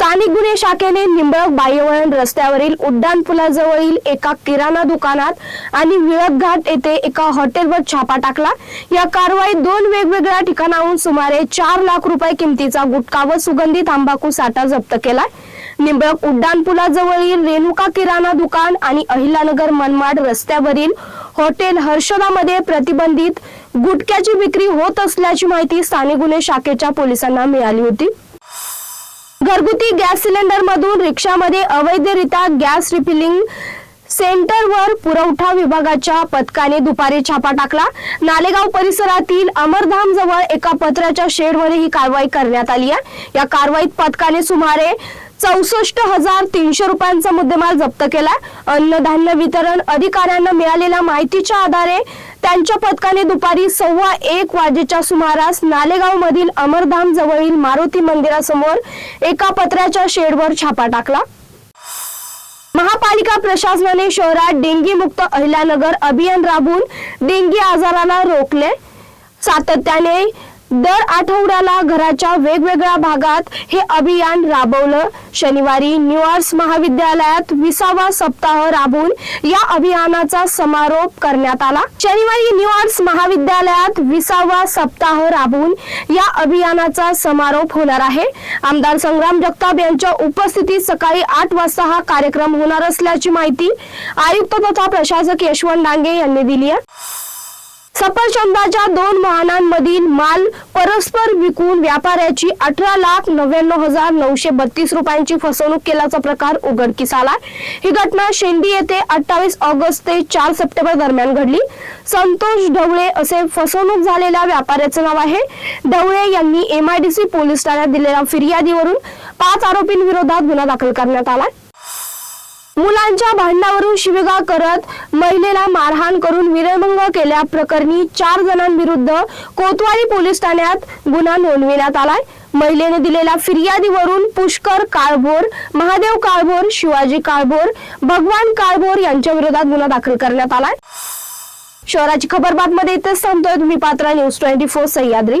स्थानिक गुन्हे शाखेने निंबळक बाह्यवळण रस्त्यावरील उड्डाण पुलाजवळील एका किराणा दुकानात आणि विळत घाट येथे एका हॉटेलवर छापा टाकला. या कारवाईत दोन वेगवेगळ्या ठिकाणाहून सुमारे चार लाख रुपये किमतीचा गुटखा व सुगंधी तांबाखू साठा जप्त केलाय निंबळक उड्डाण पुलाजवळील रेणुका किराणा दुकान आणि अहिलानगर मनमाड रस्त्यावरील हॉटेल हर्षदामध्ये प्रतिबंधित गुटख्याची विक्री होत असल्याची माहिती स्थानिक गुन्हे शाखेच्या पोलिसांना मिळाली होती. घरगुती गॅस सिलेंडर मधून रिक्षामध्ये अवैधरित्या गॅस रिफिलिंग सेंटरवर पुरवठा विभागाच्या पथकाने दुपारी छापा टाकला. नालेगाव परिसरातील अमरधाम जवळ एका पत्राच्या शेडमध्ये ही कारवाई करण्यात आली आहे. या कारवाईत पथकाने सुमारे चौसष्ट हजार तीनशे रुपयांचा मुद्देमाल जप्त केला. अन्नधान्य वितरण अधिकाऱ्यांना मिळालेल्या माहितीच्या आधारे त्यांच्या पथकाने दुपारी सव्वा एक वाजेच्या सुमारास नालेगाव मधील अमरधाम जवळील मारुती मंदिरासमोर एका पत्र्याच्या शेडवर छापा टाकला. महापालिका प्रशासनाने शहरात डेंगी मुक्त अहिल्यानगर अभियान राबवून डेंगी आजाराला रोखले. सातत्याने दर आठवड्याला घराच्या वेगवेगळ्या भागात हे अभियान राबवलं. शनिवारी न्यू महाविद्यालयात विसावा सप्ताह राबवून या अभियानाचा समारोप करण्यात आला. शनिवारी न्यू महाविद्यालयात विसावा सप्ताह राबवून या अभियानाचा समारोप होणार आहे. आमदार संग्राम जगताप यांच्या उपस्थितीत सकाळी आठ वाजता हा कार्यक्रम होणार असल्याची माहिती आयुक्त तथा प्रशासक यशवंत डांगे यांनी दिली आहे. सफरचंदाच्या दोन वाहनांमधील माल परस्पर विकून व्यापाऱ्याची अठरा लाख नव्याण्णव हजार नऊशे बत्तीस रुपयांची फसवणूक केल्याचा प्रकार उघडकीस आला. ही घटना शेंडी येथे अठ्ठावीस ऑगस्ट ते चार सप्टेंबर दरम्यान घडली. संतोष ढवळे असे फसवणूक झालेल्या व्यापाऱ्याचे नाव आहे. ढवळे यांनी एमआयडीसी पोलीस ठाण्यात दिलेल्या फिर्यादीवरून पाच आरोपींविरोधात गुन्हा दाखल करण्यात आला. मुलांच्या भांडणावरून शिवेगा करत महिलेला मारहाण करून विरभंग केल्या प्रकरणी चार जणांविरुद्ध कोतवाली पोलीस ठाण्यात गुन्हा नोंदविण्यात आलाय. महिलेने दिलेल्या फिर्यादीवरून पुष्कर काळभोर महादेव काळभोर शिवाजी काळभोर भगवान काळभोर यांच्या विरोधात गुन्हा दाखल करण्यात आलाय. शहराची खबर बातमध्ये इथेच थांबतोय. तुम्ही पात्रा न्यूज ट्वेंटी फोर सह्याद्री.